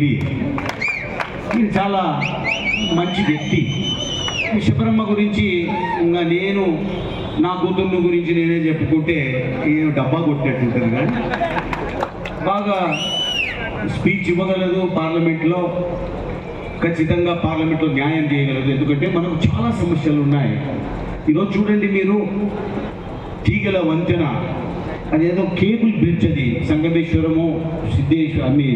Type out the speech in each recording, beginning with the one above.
తెలియదు ఈయన చాలా మంచి వ్యక్తి. ఈ శబరమ్మ గురించి ఇంకా నేను నా కూతుర్ని గురించి నేనే చెప్పుకుంటే ఈయన డబ్బా కొట్టినట్టుంటుంది కానీ బాగా స్పీచ్ ఇవ్వగలదు పార్లమెంట్లో ఖచ్చితంగా పార్లమెంట్లో న్యాయం చేయగలదు. ఎందుకంటే మనకు చాలా సమస్యలు ఉన్నాయి. ఈరోజు చూడండి మీరు తీగల వంతెన అదేదో కేబుల్ బ్రిడ్జ్ అది సంగమేశ్వరము సిద్ధేశ్వర మీ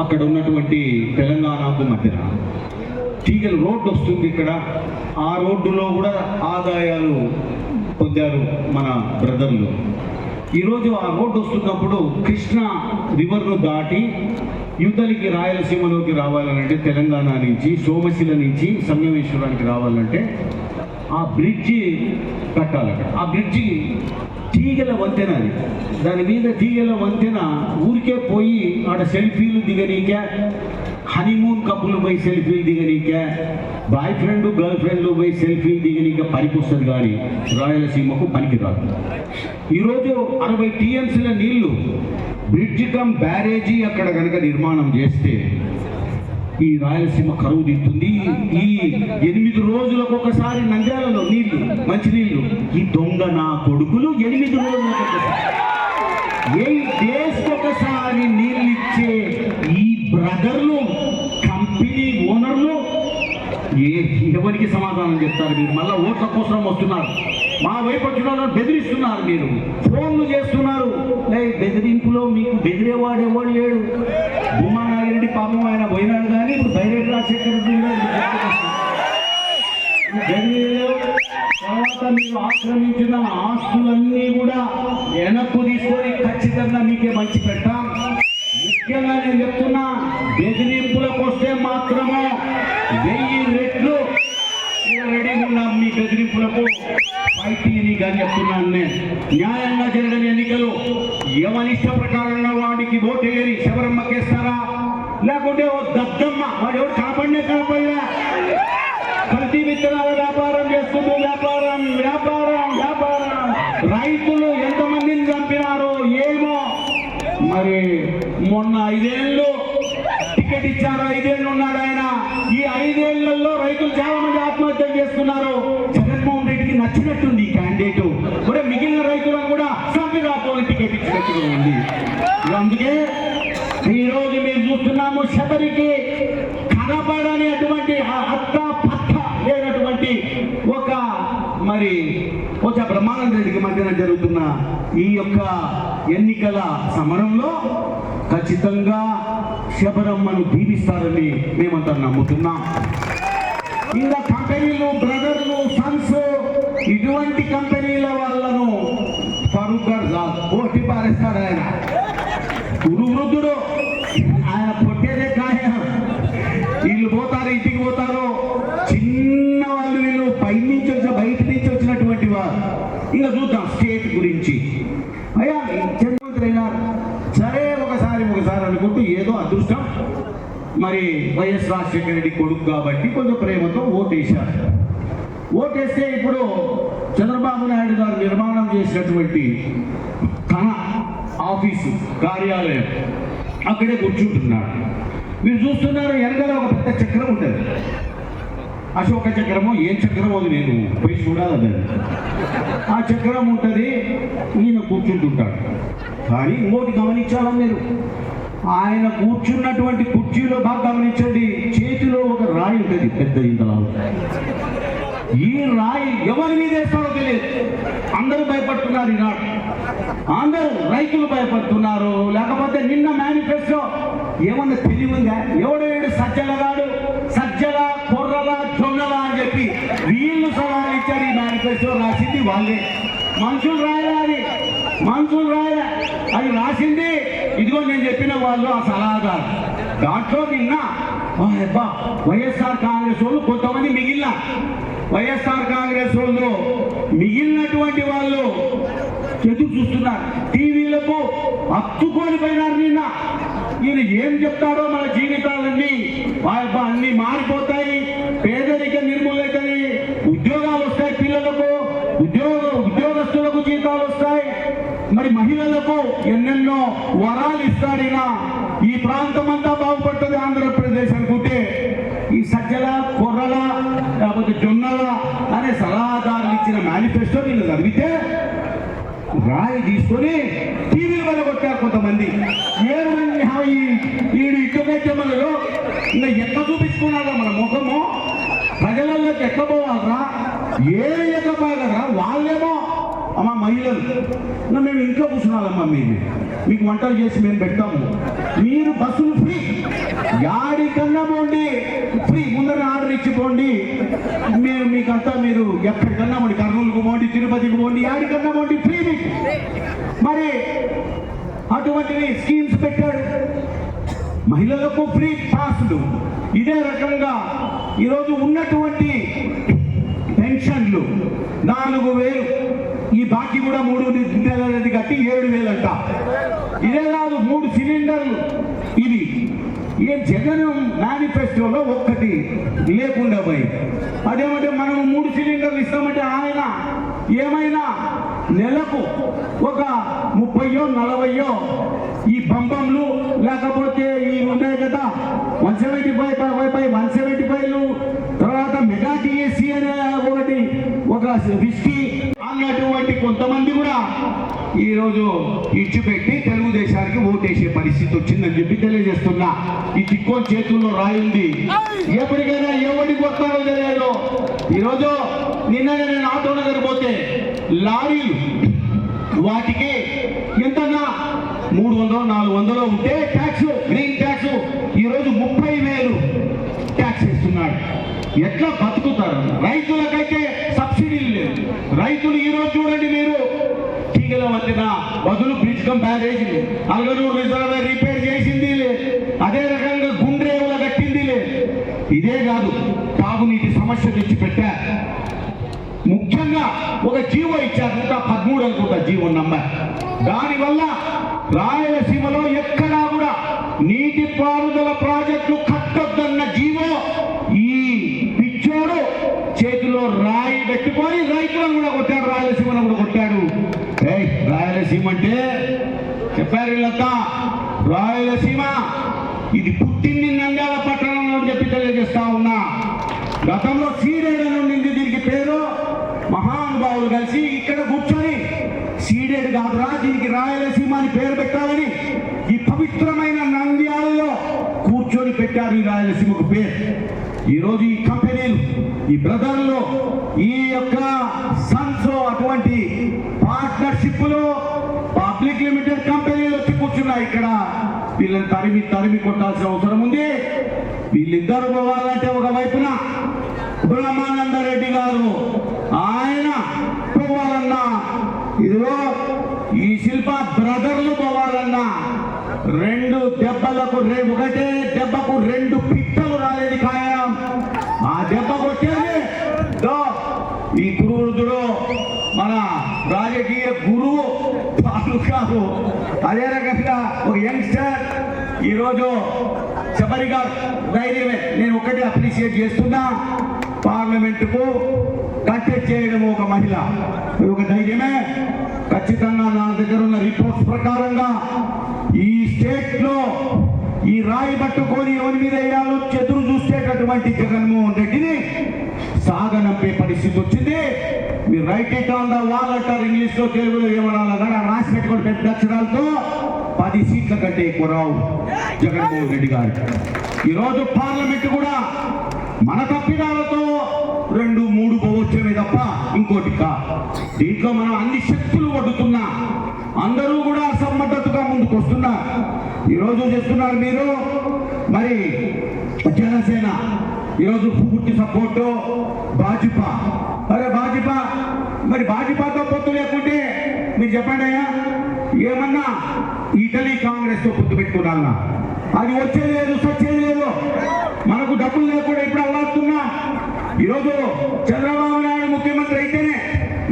అక్కడ ఉన్నటువంటి తెలంగాణకు మధ్యన. తీగల రోడ్డు వస్తుంది ఇక్కడ. ఆ రోడ్డులో కూడా ఆదాయాలు పొందారు మన బ్రదర్లు. ఈరోజు ఆ రోడ్డు వస్తున్నప్పుడు కృష్ణా రివర్ను దాటి యువతలకి రాయలసీమలోకి రావాలంటే తెలంగాణ నుంచి సోమశిల నుంచి సంగమేశ్వరానికి రావాలంటే ఆ బ్రిడ్జి కట్టాలి అక్కడ. ఆ బ్రిడ్జి తీగల వంతెన అది. దాని మీద తీగల వంతెన ఊరికే పోయి ఆడ సెల్ఫీలు దిగనీకే హనీమూన్ కప్పులు పోయి సెల్ఫీలు దిగనీకే బాయ్ ఫ్రెండ్ గర్ల్ ఫ్రెండ్లు పోయి సెల్ఫీలు దిగనీక పనికొస్తుంది కానీ రాయలసీమకు పనికిరాదు. ఈరోజు అరవై టీఎంసీల నీళ్ళు బ్రిడ్జ్ కమ్ బ్యారేజీ అక్కడ కనుక నిర్మాణం చేస్తే ఈ రాయలసీమ కరువు తీస్తుంది ఈ ఎనిమిది రోజులకు ఒకసారి నంద్యాలలో నీళ్ళు మంచినీళ్ళు ఈ దొంగ నా కొడుకులు ఎనిమిది రోజులకు ఒకసారి. ఎయిట్ డేస్ ఒకసారి నీళ్ళు ఇచ్చే ఈ బ్రదర్లు కంపెనీ ఓనర్లు? ఏ ఎవరికి సమాధానం చెప్తారు మీరు? మళ్ళీ ఓట్ల కోసం వస్తున్నారు. మా వైపు వచ్చిన బెదిరిస్తున్నారు మీరు. ఫోన్లు చేస్తున్నారు. బెదిరింపులో మీకు బెదిరేవాడు లేడు? భూమా రెడ్డి పాపం ఆయన పోయినాడు కానీ ఇప్పుడు బైరెడ్డి రాజశేఖర రెడ్డి తర్వాత మీరు ఆక్రమించిన ఆస్తులన్నీ కూడా వెనక్కు తీసుకొని ఖచ్చితంగా మీకే మంచి పెట్టాం. ముఖ్యంగా నేను చెప్తున్నా బెదిరింపులకు వస్తే మాత్రమే వెయ్యి రెట్లు రెడీ ఉన్నాం మీ బెదిరింపులకు. ఫైటీని కానీ చెప్తున్నాను నేను. న్యాయంగా జరిగిన ఎన్నికలు ఎవరి ఇష్ట ప్రకారంగా వాడికి ఓటు వేరి శబరమ్మకేస్తారా లేకుంటే ఓ దద్దమ్మ వాడు ఎవరు కాపాడినే కాపాడినా ప్రతి విత్తనాల వ్యాపారం చేస్తుంది వ్యాపారం వ్యాపారం వ్యాపారం. రైతులు ఎంతమందిని చంపినారో ఏమో. మరి మొన్న ఐదేళ్ళు టికెట్ ఇచ్చారు ఐదేళ్ళు ఉన్నాడు ఆయన. ఈ ఐదేళ్ళలో రైతులు చాలా మంది ఆత్మహత్యలు చేస్తున్నారు. జగన్మోహన్ రెడ్డికి నచ్చినట్టుంది ఈ క్యాండిడేట్. కూడా మిగిలిన రైతులను కూడా చంపి రాపోని టికెట్ ఇచ్చినట్టుగా ఉంది. అందుకే ఈరోజు చూస్తున్నాము శబరికి కనబడని అటువంటి అత్త పత్త లేనటువంటి ఒక మరి ఒక బ్రహ్మానంద రెడ్డికి మధ్యన జరుగుతున్న ఈ యొక్క ఎన్నికల సమరంలో ఖచ్చితంగా శబరమ్మను దీవిస్తారని మేమంతా నమ్ముతున్నాం. ఇంకా కంపెనీలు బ్రదర్లు సన్స్ ఇటువంటి కంపెనీల వాళ్ళను ఫరూక్ గారు కోటి ఆయన గురు వృద్ధుడు ఆయన పొట్టేదే ఖాయం వీళ్ళు పోతారు ఇంటికి పోతారు చిన్న వాళ్ళు వీళ్ళు పై నుంచి వచ్చిన బయట నుంచి వచ్చినటువంటి వారు ఇంకా చూద్దాం స్టేట్ గురించి అయ్యా ముఖ్యమంత్రి అయినారు సరే ఒకసారి అనుకుంటూ ఏదో అదృష్టం. మరి వైఎస్ రాజశేఖర రెడ్డి కొడుకు కాబట్టి కొంచెం ప్రేమతో ఓటేశారు. ఓటేస్తే ఇప్పుడు చంద్రబాబు నాయుడు గారు నిర్మాణం చేసినటువంటి తన ఆఫీసు కార్యాలయం అక్కడే కూర్చుంటున్నాడు. మీరు చూస్తున్నారు వెనకాల ఒక పెద్ద చక్రం ఉంటుంది. అశోక చక్రమో ఏం చక్రమో అది నేను పోయి చూడాలి ఆ చక్రం ఉంటుంది ఈయన కూర్చుంటుంటాడు. కానీ ఇంకోటి గమనించాలా మీరు? ఆయన కూర్చున్నటువంటి కుర్చీలో బాగా గమనించండి. చేతిలో ఒక రాయి ఉంటుంది పెద్ద ఇంతలా ఈ రాయి ఎవరి మీద వేస్తారో తెలియదు. అందరూ భయపడుతున్నారు ఈనాడు అందరూ రైతులు భయపడుతున్నారు. లేకపోతే నిన్న మేనిఫెస్టో ఏమన్నా తెలివిందా? ఎవడేడు సజ్జలగాడు సజ్జల కొర్రల జొన్నల అని చెప్పి వీళ్ళు సవాలు ఇచ్చారు. ఈ మేనిఫెస్టో రాసింది వాళ్ళే. మనుషులు రాయాలి అది మనుషులు రాయలే అది రాసింది ఇదిగో నేను చెప్పిన వాళ్ళు ఆ సలహాదారు. దాంట్లో నిన్న అబ్బా వైఎస్ఆర్ కాంగ్రెస్ వాళ్ళు కొంతమంది మిగిలిన. వైఎస్ఆర్ కాంగ్రెస్ వాళ్ళు మిగిలినటువంటి వాళ్ళు ఎదురు చూస్తున్నారు. టీవీలకు అత్తుకొని పోయినారు నిన్న. ఈయన ఏం చెప్తాడో మన జీవితాలన్నీ వాయబ్బ అన్ని మారిపోతాయి. పేదరికం నిర్మూలైతాయి. ఉద్యోగాలు వస్తాయి పిల్లలకు. ఉద్యోగ ఉద్యోగస్తులకు జీతాలు వస్తాయి. మరి మహిళలకు ఎన్నెన్నో వరాలు ఇస్తాడినా ఈ ప్రాంతం అంతా బాగుపడుతుంది ఆంధ్రప్రదేశ్ అనుకుంటే. ఈ సజ్జల కొర్రల లేకపోతే జొన్నల అనే సలహాదారులు ఇచ్చిన మేనిఫెస్టో వీళ్ళు చదివితే రాయి తీసుకొని టీవీల వల్ల కొట్టారు కొంతమంది. ఏమని వీడు మనలో ఇంకా ఎక్క చూపించుకున్నారా మన ముఖము? ప్రజలలో ఎక్కబోవాలరా ఏ అమ్మ మహిళలు. మేము ఇంట్లో కూర్చున్నామమ్మా మీరు. మీకు వంటలు చేసి మేము పెట్టాము మీరు బస్సులు ఫ్రీ. యాడికన్నా పోండి ఫ్రీ. ముందర ఆర్డర్ ఇచ్చిపోండి మేము మీకంతా మీరు ఎక్కడికన్నా పోండి. కర్నూలుకు పోండి తిరుపతికి పోండి యాడికన్నా పోండి ఫ్రీ మీకు. మరి అటువంటివి స్కీమ్స్ పెట్టాడు మహిళలకు ఫ్రీ పాసులు. ఇదే రకంగా ఈరోజు ఉన్నటువంటి పెన్షన్లు. నాలుగు వేలు. ఈ బాకీ కూడా మూడు నెలలది కట్టి ఏడు వేలంట. ఇదే కాదు మూడు సిలిండర్లు. ఇవి. ఏ జగన్ మేనిఫెస్టోలో ఒక్కటి లేకుండా పోయి. అదేమంటే మనం మూడు సిలిండర్లు ఇస్తామంటే ఆయన ఏమైనా నెలకు ఒక ముప్పయో నలభయో ఈ బంబంలు లేకపోతే ఈ ఉన్నాయి కదా one seventy five five five one seventy ఫైవ్లు తర్వాత మెగా టిఎస్సి అనే ఒకటి ఒక విస్కీ అన్నటువంటి కొంతమంది కూడా ఈరోజు ఇచ్చిపెట్టి తెలుగుదేశానికి ఓటేసే పరిస్థితి వచ్చిందని చెప్పి తెలియజేస్తున్నా. ఈ తిక్కోని చేతుల్లో రాయింది. ఎప్పటికైనా ఎవరికి వస్తారో తెలియదు. ఈరోజు నిన్ననే నేను ఆటో నగర్ పోతే లారీలు వాటికి ఎంతన్నా? మూడు వందలు నాలుగు వందలు ఉంటే ట్యాక్స్ గ్రీన్ ట్యాక్స్ ఈరోజు ముప్పై వేలు ట్యాక్స్ వేస్తున్నాడు. ఎట్లా బతుకుతారు? రైతులకైతే రైతులు ఈ రైతులు ఈరోజు చూడండి మీరు. తీగల వంతిన బదులు బ్రిడ్జ్ కంపేర్ చేసింది అలగనూరు రిజర్వర్ రిపేర్ చేసింది అదే రకంగా గుండ్రేవుల కట్టింది ఇదే కాదు తాగునీటి సమస్య తెచ్చి పెట్టా. ముఖ్యంగా ఒక జీవో ఇచ్చారు నూట పదమూడు అనుకుంటా జీవో నంబర్ దానివల్ల రాయలసీమ పెట్టుకొని రైతులను కూడా కొట్టాడు రాయలసీమను కూడా కొట్టాడు. రాయలసీమ అంటే చెప్పారు వీళ్ళంతా. రాయలసీమ ఇది పుట్టింది నంద్యాల పట్టణంలో చెప్పి తెలియజేస్తా ఉన్నా. గతంలో సీడెడ్ అని ఉండింది దీనికి పేరు. మహానుభావులు కలిసి ఇక్కడ కూర్చొని సీడెడ్ కాదురా దీనికి రాయలసీమ అని పేరు పెట్టాలని ఈ పవిత్రమైన నంద్యాలలో కూర్చొని పెట్టారు ఈ రాయలసీమకు పేరు. ఈరోజు ఈ కంపెనీలు ఈ బ్రదర్లు ఈ యొక్క సన్స్ అటువంటి పార్ట్నర్షిప్లో పబ్లిక్ లిమిటెడ్ కంపెనీలు వచ్చి కూర్చున్నాయి ఇక్కడ. వీళ్ళని తరిమి తరిమి కొట్టాల్సిన అవసరం ఉంది. వీళ్ళిద్దరు పోవాలంటే ఒక వైపున బ్రహ్మానంద రెడ్డి గారు ఆయన పోవాలన్నా ఇదిగో ఈ శిల్ప బ్రదర్లు పోవాలన్నా రెండు దెబ్బలకు రె- ఒకటే దెబ్బకు రెండు పిట్టలు రాలేదు ఖాయం ఆ దెబ్బ కొట్టేది దో ఈ గురువృద్ధుడు మన రాజకీయ గురువు పాలు కాదు అదే రకంగా ఒక యంగ్స్టర్ ఈరోజు శబరిగా ధైర్యమే నేను ఒకటి అప్రిషియేట్ చేస్తున్నా. పార్లమెంటుకు కంటెక్ట్ చేయడం ఒక మహిళ. ఇది ఒక ధైర్యమే. ఖచ్చితంగా నా దగ్గర ఉన్న రిపోర్ట్స్ ప్రకారంగా ఈ స్టేట్లో ఈ రాయి పట్టుకొని ఎవరి మీద వేయాలో చెదురు చూసేటటువంటి జగన్మోహన్ రెడ్డిని సాగనంపే పరిస్థితి వచ్చింది. మీరు write it on the wall అంటారు ఇంగ్లీష్లో తెలుగులో ఏమనాలి రాసి పెట్టుకోండి పెద్ద అక్షరాలతో. పది సీట్ల కంటే ఎక్కువ రావు జగన్మోహన్ రెడ్డి గారు. ఈరోజు పార్లమెంట్ కూడా మన తప్పిదాలతో రెండు మూడు పోవచ్చేమే తప్ప ఇంకోటి కా. దీంట్లో మనం అన్ని శక్తులు వడ్డుతున్నా అందరూ కూడా అసమ్మద్ధతగా ముందుకు వస్తున్నారు ఈరోజు చేస్తున్నారు మీరు. మరి జనసేన ఈరోజు పూర్తి సపోర్టు భాజపా. అరే భాజపా మరి భాజపాతో పొత్తు లేకుంటే మీరు చెప్పండి అయ్యా. ఏమన్నా ఇటలీ కాంగ్రెస్తో పొత్తు పెట్టుకున్నా అది వచ్చేది లేదు సచ్చేది లేదు. మనకు డబ్బులు లేకుండా ఇప్పుడు అల్లాడుతున్నా. ఈరోజు చంద్రబాబు నాయుడు ముఖ్యమంత్రి అయితేనే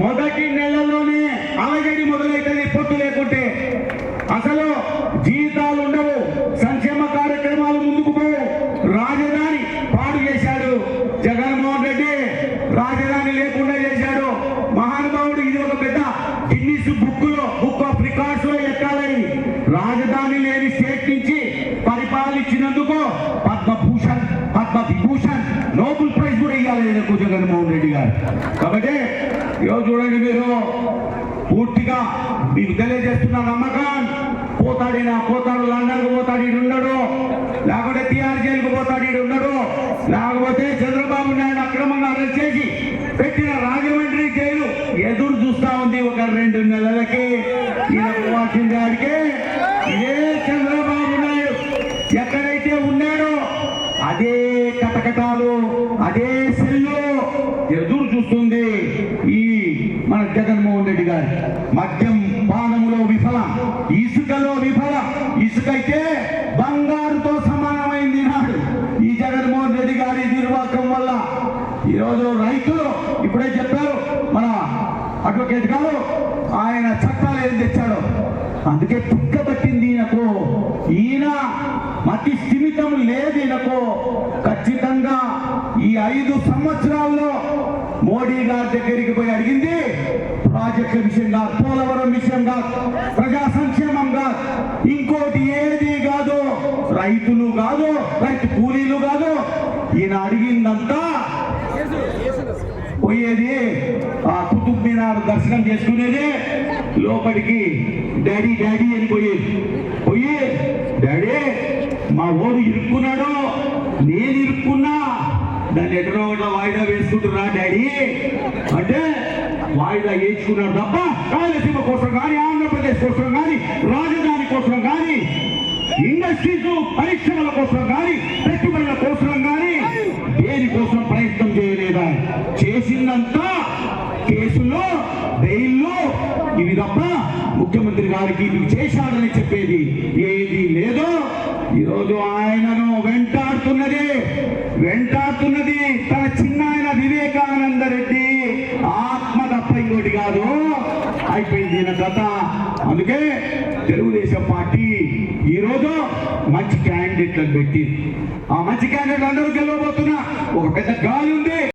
మొదటి నెలలోనే అలగడి మొదలైతుంది పొత్తు లేకుంటే అసలు జీతాలు ఉండవు సంక్షేమ కార్యక్రమాలు ముందుకు పోవు రాజధాని పాడు చేశాడు జగన్మోహన్ రెడ్డి రాజధాని లేకుండా చేశాడు మహానుభావుడు ఇది ఒక పెద్ద గిన్నిస్ బుక్లో బుక్ ఆఫ్ రికార్డ్స్లో ఎక్కాలని రాజధాని లేని స్టేట్ నుంచి పరిపాలించినందుకు పద్మభూషణ్ పద్మ విభూషణ్ నోబెల్ ప్రైజ్ కూడా ఇవ్వాలి ఈయనకు జగన్మోహన్ రెడ్డి గారు. కాబట్టి ఈరోజు చూడండి మీరు పూర్తిగా మీకు తెలియజేస్తున్న నమ్మకం. పోతాడినా? పోతాడు. లండన్కు పోతాడు. ఈడు ఉండడు. లేకపోతే టిఆర్ జైలుకు పోతాడు. ఈడు ఉండడు. లేకపోతే చంద్రబాబు నాయుడు అక్రమంగా అరెస్ట్ చేసి పెట్టిన రాజమండ్రి జైలు ఎదురు చూస్తా ఉంది ఒక రెండు నెలలకి. ఈయన పోవాల్సిన గారికి ఇదే చంద్రబాబు నాయుడు. ఎక్కడైతే ఉన్నాడో అదే కటకటాలు అదే సెల్లు ఎదురు చూస్తుంది ఈ మన జగన్మోహన్ రెడ్డి గారు. మద్యం పానములో విఫల ఇసుకలో విఫల ఇసుక అయితే బంగారుతో సమానమైంది నాడు. ఈ జగన్మోహన్ రెడ్డి గారి నిర్వాహకం వల్ల ఈరోజు రైతులు ఇప్పుడే చెప్పారు మన అడ్వకేట్ గారు ఆయన చట్టాలు ఏం తెచ్చాడు. అందుకే తిక్క పట్టింది ఈయనకు. ఈయన మతి స్థిమితం లేదు ఈయనకు. ఐదు సంవత్సరాల్లో మోడీ గారి దగ్గరికి పోయి అడిగింది ప్రాజెక్టుల విషయంగా పోలవరం విషయంగా ప్రజా సంక్షేమంగా ఇంకోటి ఏది కాదు రైతులు కాదు రైతు కూలీలు కాదు ఈయన అడిగిందంతా పోయేది ఆ కుతుబ్ మీనార్ దర్శనం చేసుకునేది లోపలికి డాడీ డాడీ అని పోయేది పోయి డాడీ మా ఓడు ఇరుక్కున్నాడు నేను ఇరుక్కున్నా దాన్ని ఎక్కడో ఒకటి వాయిదా వేసుకుంటున్నా డాడీ? అంటే వాయిదా వేసుకున్నాడు తప్ప రాయలసీమ కోసం కానీ ఆంధ్రప్రదేశ్ కోసం కానీ రాజధాని కోసం కానీ ఇండస్ట్రీస్ పరిశ్రమల కోసం కానీ పెట్టుబడుల కోసం కానీ దేనికోసం ప్రయత్నం చేయలేదా? చేసిందంతా కేసుల్లో బెయిల్లో ఇవి తప్ప ముఖ్యమంత్రి గారికి ఇది చేశాడని చెప్పేది ఏది లేదో ఈరోజు ఆయనను వెంటాడుతున్నది వెంటాడుతున్నది తన చిన్న ఆయన వివేకానంద రెడ్డి ఆత్మ తప్ప ఇంకోటి కాదు కథ అందుకే తెలుగుదేశం పార్టీ ఈ రోజు మంచి క్యాండిడేట్లను పెట్టి ఆ మంచి క్యాండిడేట్లు అందరూ గెలవబోతున్నా ఒక పెద్ద గాలి ఉంది.